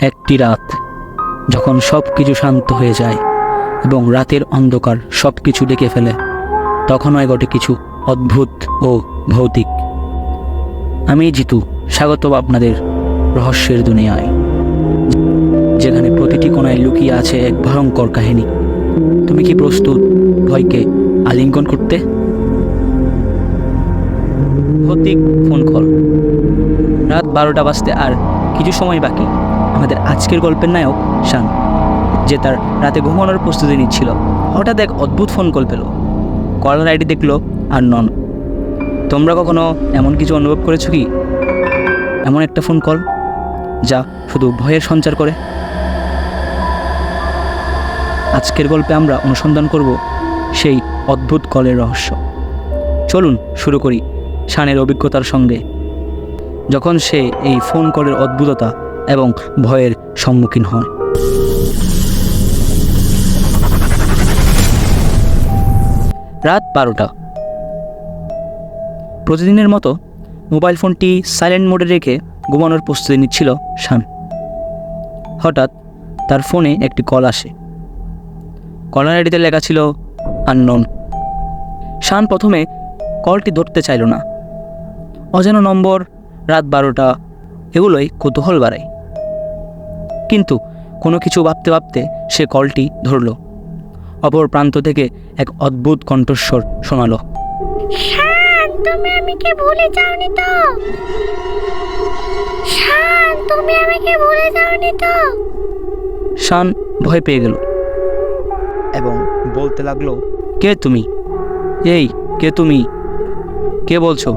একটি রাত, যখন সব কিছু শান্ত হয়ে যায় এবং রাতের অন্ধকার সব কিছু ডেকে ফেলে তখন হয় ঘটে কিছু অদ্ভুত ও ভৌতিক। আমি জিতু, স্বাগত আপনাদের রহস্যের দুনিয়ায়, যেখানে প্রতিটি কোণায় লুকিয়ে আছে এক ভয়ঙ্কর কাহিনী। তুমি কি প্রস্তুত ভয়কে আলিঙ্গন করতে? ভৌতিক ফোন কল রাত বারোটা বাজতে আর কিছু সময় বাকি। আমাদের আজকের গল্পের নায়ক শান যে তার রাতে ঘুমানোর প্রস্তুতি নিচ্ছিল। হঠাৎ এক অদ্ভুত ফোন কল পেল। কলার আইডি দেখল আর নন তোমরা কখনো এমন কিছু অনুভব করেছ কি? এমন একটা ফোন কল, যা শুধু ভয়ের সঞ্চার করে? আজকের গল্পে আমরা অনুসন্ধান করব সেই অদ্ভুত কলের রহস্য। চলুন শুরু করি শানের অভিজ্ঞতার সঙ্গে। যখন সে এই ফোন কলের অদ্ভুততা এবং ভয়ের সম্মুখীন হয় রাত বারোটা। প্রতিদিনের মতো মোবাইল ফোনটি সাইলেন্ট মোডে রেখে ঘুমানোর প্রস্তুতি নিচ্ছিল শান। হঠাৎ তার ফোনে একটি কল আসে। কলার আইডিতে লেখা ছিল, আননোন। শান প্রথমে কলটি ধরতে চাইল না। অজানা নম্বর, রাত বারোটা, এগুলোই কৌতূহল বাড়ায়। কিন্তু কোনো কিছু ভাবতে ভাবতে সে কলটি ধরল। অপর প্রান্ত থেকে এক অদ্ভুত কণ্ঠস্বর শোনালো। শান তুমি আমাকে ভুলে যাওনি তো? শান তুমি আমাকে ভুলে যাওনি তো? শান ভয় পেয়ে গেল এবং বলতে লাগল কে তুমি? এই কে তুমি? কে বলছো?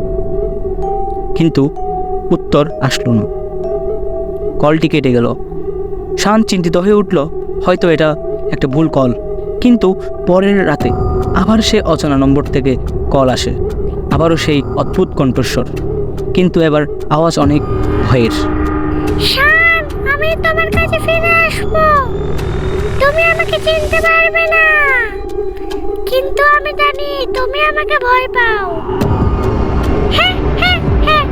কিন্তু উত্তর আসলো না। কলটি কেটে গেল। শান চিন্তিত হয়ে উঠল হয়তো এটা একটা ভুল কল। কিন্তু পরের রাতে আবার সে অচেনা নম্বর থেকে কল আসে আবারও সেই অদ্ভুত কণ্ঠস্বর। কিন্তু এবার আওয়াজ অনেক ভয়ের। শান আমি তোমার কাছে ফিরে আসব। তুমি আমাকে চিনতে পারবে না। কিন্তু আমি জানি তুমি আমাকে ভয় পাও। হ্যাঁ, হ্যাঁ, হ্যাঁ।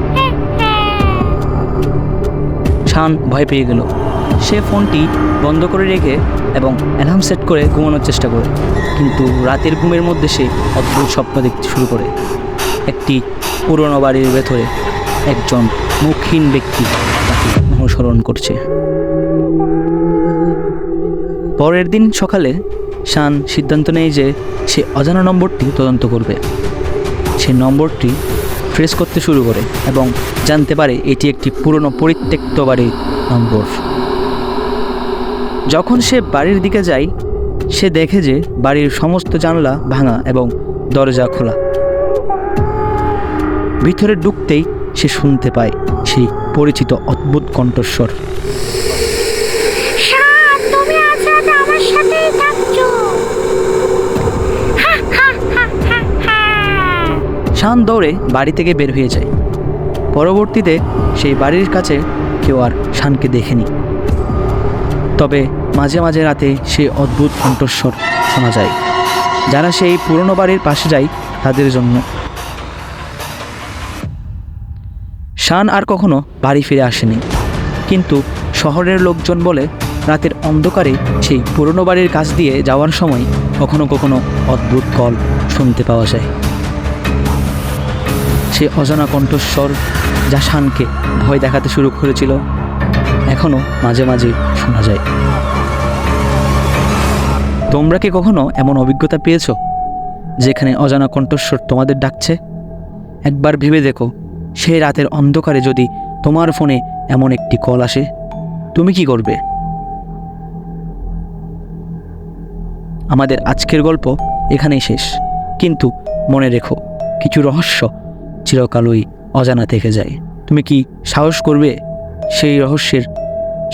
শান ভয় পেয়ে গেল। সে ফোনটি বন্ধ করে রেখে এবং অ্যালার্ম সেট করে ঘুমানোর চেষ্টা করে। কিন্তু রাতের ঘুমের মধ্যে সে অদ্ভুত স্বপ্ন দেখতে শুরু করে। একটি পুরনো বাড়ির ভেতরে একজন মুখহীন ব্যক্তি তাকে অনুসরণ করছে। পরের দিন সকালে শান সিদ্ধান্ত নেয় যে সে অজানা নম্বরটি তদন্ত করবে। সে নম্বরটি ট্রেস করতে শুরু করে এবং জানতে পারে এটি একটি পুরনো পরিত্যক্ত বাড়ির নম্বর। যখন সে বাড়ির দিকে যায় সে দেখে যে বাড়ির সমস্ত জানলা ভাঙা এবং দরজা খোলা। ভিতরে ঢুকতেই সে শুনতে পায় সেই পরিচিত অদ্ভুত কণ্ঠস্বর। শান দৌড়ে বাড়ি থেকে বের হয়ে যায়। পরবর্তীতে সেই বাড়ির কাছে কেউ আর শানকে দেখেনি। তবে মাঝে মাঝে রাতে সে অদ্ভুত কণ্ঠস্বর শোনা যায়। যারা সেই পুরনো বাড়ির পাশে যায়, তাদের জন্য। শান আর কখনো বাড়ি ফিরে আসেনি। কিন্তু শহরের লোকজন বলে, রাতের অন্ধকারে সেই পুরনো বাড়ির কাছ দিয়ে যাওয়ার সময় কখনো কখনো অদ্ভুত কল শুনতে পাওয়া যায়। সে অজানা কণ্ঠস্বর যা শানকে ভয় দেখাতে শুরু করেছিল। এখনও মাঝে মাঝে শোনা যায়। তোমরা কি কখনো এমন অভিজ্ঞতা পেয়েছ, যেখানে অজানা কণ্ঠস্বর তোমাদের ডাকছে? একবার ভেবে দেখো সেই রাতের অন্ধকারে যদি তোমার ফোনে এমন একটি কল আসে, তুমি কি করবে? আমাদের আজকের গল্প এখানেই শেষ। কিন্তু মনে রেখো, কিছু রহস্য চিরকালই অজানা থেকে যায়। তুমি কি সাহস করবে সেই রহস্যের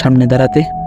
সামনে দাঁড়াতে।